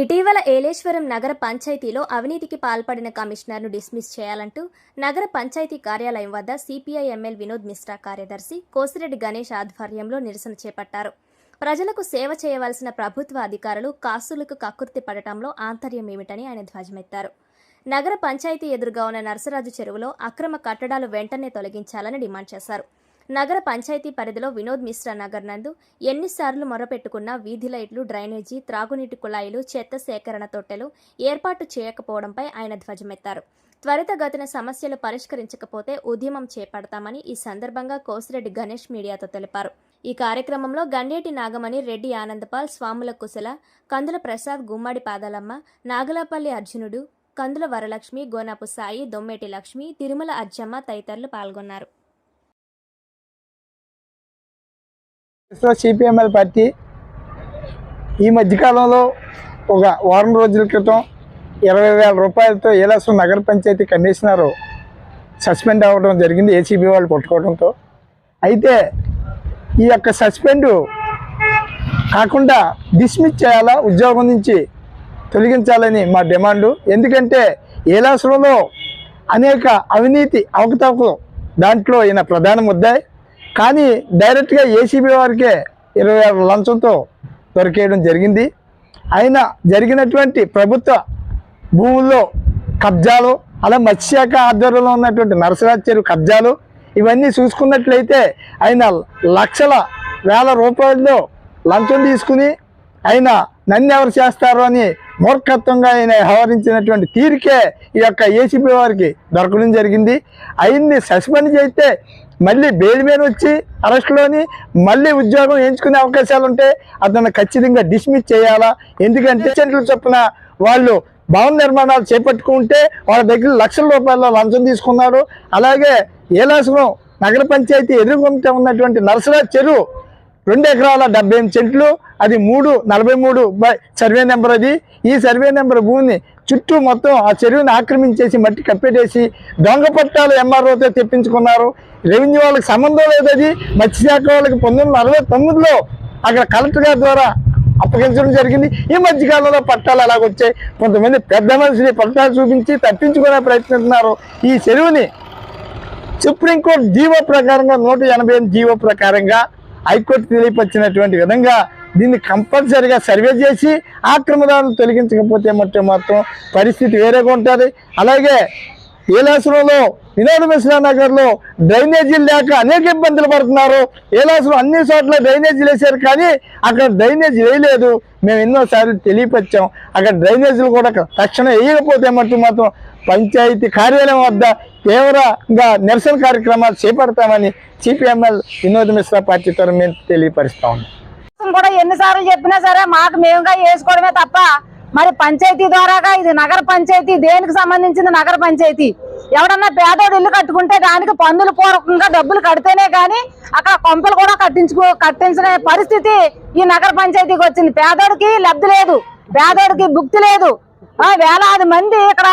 ఇటీవల ఏలేశ్వరం నగర పంచాయతీలో అవినీతికి పాల్పడిన కమిషనర్ను డిస్మిస్ చేయాలంటూ నగర పంచాయతీ కార్యాలయం వద్ద సిపిఐ ఎమ్మెల్ వినోద్ మిశ్రా కార్యదర్శి కోసిరెడ్డి గణేష్ ఆధ్వర్యంలో నిరసన చేపట్టారు. ప్రజలకు సేవ చేయవలసిన ప్రభుత్వ అధికారులు కాసులకు కక్కుర్తి పడటంలో ఆంతర్యం ఏమిటని ఆయన ధ్వజమెత్తారు. నగర పంచాయతీ ఎదురుగా ఉన్న నరసరాజు చెరువులో అక్రమ కట్టడాలు వెంటనే తొలగించాలని డిమాండ్ చేశారు. నగర పంచాయతీ పరిధిలో వినోద్ మిశ్రా నగర్ నందు ఎన్నిసార్లు మొరపెట్టుకున్న వీధి లైట్లు డ్రైనేజీ త్రాగునీటి కుళాయిలు చెత్త సేకరణ తొట్టెలు ఏర్పాటు చేయకపోవడంపై ఆయన ధ్వజమెత్తారు. త్వరితగతిన సమస్యలు పరిష్కరించకపోతే ఉద్యమం చేపడతామని ఈ సందర్భంగా కోసిరెడ్డి గణేష్ మీడియాతో తెలిపారు. ఈ కార్యక్రమంలో గండేటి నాగమణి రెడ్డి ఆనందపాల్ స్వాముల కుశల కందుల ప్రసాద్ గుమ్మడి పాదాలమ్మ నాగలాపల్లి అర్జునుడు కందుల వరలక్ష్మి గోనాపు సాయి దొమ్మేటి లక్ష్మి తిరుమల అజ్జమ్మ తదితరులు పాల్గొన్నారు. సిపిఎంఎల్ పార్టీ ఈ మధ్యకాలంలో ఒక వారం రోజుల క్రితం ఇరవై వేల రూపాయలతో ఏలాసు నగర పంచాయతీ కమిషనర్ సస్పెండ్ అవ్వడం జరిగింది. ఏసీబీ వాళ్ళు పట్టుకోవడంతో అయితే ఈ యొక్క సస్పెండ్ కాకుండా డిస్మిస్ చేయాలా ఉద్యోగం నుంచి తొలగించాలని మా డిమాండు. ఎందుకంటే ఏలాసులలో అనేక అవినీతి అవకతవకలు దాంట్లో ఈయన ప్రధాన ముద్దాయి. కానీ డైరెక్ట్గా ఏసీబీ వారికే ఇరవై ఆరు లంచంతో దొరికేయడం జరిగింది. ఆయన జరిగినటువంటి ప్రభుత్వ భూముల్లో కబ్జాలు అలా మత్స్యశాఖ ఆధ్వర్యంలో ఉన్నటువంటి నరసరాజ్ చెరువు కబ్జాలు ఇవన్నీ చూసుకున్నట్లయితే ఆయన లక్షల వేల రూపాయల్లో లంచం తీసుకుని ఆయన నన్ను ఎవరు చేస్తారు అని మూర్ఖత్వంగా ఆయన వ్యవహరించినటువంటి తీరికే ఈ యొక్క ఏసీపీ వారికి దొరకడం జరిగింది. ఆయన్ని సస్పెండ్ చేస్తే మళ్ళీ బెయిల్ మీద వచ్చి అరెస్ట్లోని మళ్ళీ ఉద్యోగం ఎంచుకునే అవకాశాలు ఉంటే అతను ఖచ్చితంగా డిస్మిస్ చేయాలా? ఎందుకంటే సెంట్ల చొప్పున వాళ్ళు భవన నిర్మాణాలు చేపట్టుకుంటే వాళ్ళ దగ్గర లక్షల రూపాయల లంచం తీసుకున్నారు. అలాగే ఏలాసురం నగర పంచాయతీ ఎదుర్కొంటే ఉన్నటువంటి నరసరాజ్ చెరువు రెండు ఎకరాల డెబ్బై సెంట్లు అది మూడు నలభై మూడు బై సర్వే నెంబర్ అది. ఈ సర్వే నెంబర్ భూమిని చుట్టూ మొత్తం ఆ చెరువుని ఆక్రమించేసి మట్టి కప్పెట్టేసి దొంగ పట్టాలు ఎంఆర్ఓతో తెప్పించుకున్నారు. రెవెన్యూ వాళ్ళకి సంబంధం లేదు అది. మత్స్యశాఖ వాళ్ళకి పంతొమ్మిది వందల అరవై తొమ్మిదిలో అక్కడ కలెక్టర్ గారి ద్వారా అప్పగించడం జరిగింది. ఈ మధ్యకాలంలో పట్టాలు అలాగొచ్చాయి కొంతమంది పెద్ద మనిషిని పట్టాలు చూపించి తప్పించుకునే ప్రయత్నిస్తున్నారు ఈ చెరువుని సుప్రీంకోర్టు జీవో ప్రకారంగా నూట ఎనభై ఎనిమిది జీవో ప్రకారంగా హైకోర్టు తెలియపరిచినటువంటి విధంగా దీన్ని కంపల్సరిగా సర్వే చేసి ఆక్రమణాలను తొలగించకపోతే మట్టి మాత్రం పరిస్థితి వేరేగా ఉంటుంది. అలాగే ఏలాసురంలో వినోద మిశ్రా నగర్లో డ్రైనేజీలు లేక అనేక ఇబ్బందులు పడుతున్నారు. ఏలాసురం అన్ని చోట్ల డ్రైనేజీలు వేశారు కానీ అక్కడ డ్రైనేజీ వేయలేదు. మేము ఎన్నోసార్లు తెలియపరిచాం. అక్కడ డ్రైనేజీలు కూడా తక్షణం వేయకపోతే మట్టు మాత్రం పంచాయతీ కార్యాలయం వద్ద తీవ్రంగా నిరసన కార్యక్రమాలు చేపడతామని సిపిఎంఎల్ వినోద్ మిశ్రా పార్టీ తరఫున మేము తెలియపరుస్తా ఉన్నాం. కూడా ఎన్నిసార్లు చెప్పినా సరే మాకు మేముగా వేసుకోవడమే తప్ప మరి పంచాయతీ ద్వారాగా ఇది నగర పంచాయతీ దేనికి సంబంధించింది నగర పంచాయతీ? ఎవడన్నా పేదోడు ఇల్లు కట్టుకుంటే దానికి పన్నులు పూర్వకంగా డబ్బులు కడితేనే కానీ అక్కడ కొంపలు కూడా కట్టించుకో కట్టించిన పరిస్థితి ఈ నగర పంచాయతీకి వచ్చింది. పేదోడికి లబ్ధి లేదు పేదోడికి భుక్తి లేదు. వేలాది మంది ఇక్కడ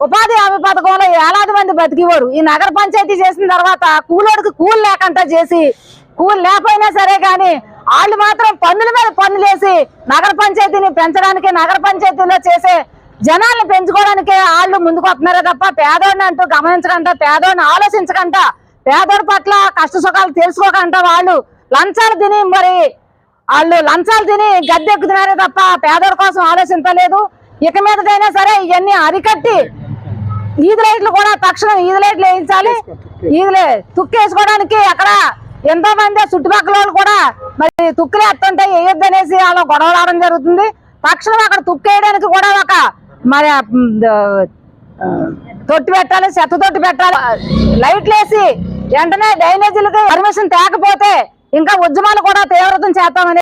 ఉపాధి హామీ పథకంలో ఏలాది మంది బతికివారు ఈ నగర పంచాయతీ చేసిన తర్వాత కూలోడికి కూలి లేకుండా చేసి కూలి లేకపోయినా సరే కానీ వాళ్ళు మాత్రం పన్నుల మీద పన్నులేసి నగర పంచాయతీని పెంచడానికి నగర పంచాయతీలో చేసే జనాల్ని పెంచుకోవడానికే వాళ్ళు ముందుకు వస్తున్నారే తప్ప పేదోడిని అంటూ గమనించకంట పేదోడిని ఆలోచించకంట పేదోడి పట్ల కష్ట సుఖాలు తెలుసుకోకంట వాళ్ళు. లంచాలు తిని మరి వాళ్ళు లంచాలు తిని గద్దెక్కుతున్నారే తప్ప పేదోడి కోసం ఆలోచించలేదు. ఇక మీదటైనా సరే ఇవన్నీ అరికట్టి ఈది లైట్లు కూడా తక్షణం ఈది లైట్లు వేయించాలి. ఈదులే తుక్కేసుకోవడానికి అక్కడ ఎంతో మంది చుట్టుపక్కల వాళ్ళు కూడా మరి తుక్కులు ఎత్తుంటే వేయొద్దు అనేసి వాళ్ళు గొడవలు ఆడడం జరుగుతుంది. తక్షణం అక్కడ తుక్కేయడానికి కూడా ఒక మరి తొట్టి పెట్టాలి చెత్త తొట్టి పెట్టాలి. లైట్లు వేసి వెంటనే డ్రైనేజీలకి పర్మిషన్ తేకపోతే ఇంకా ఉద్యమాలు కూడా తీవ్రతం చేస్తామని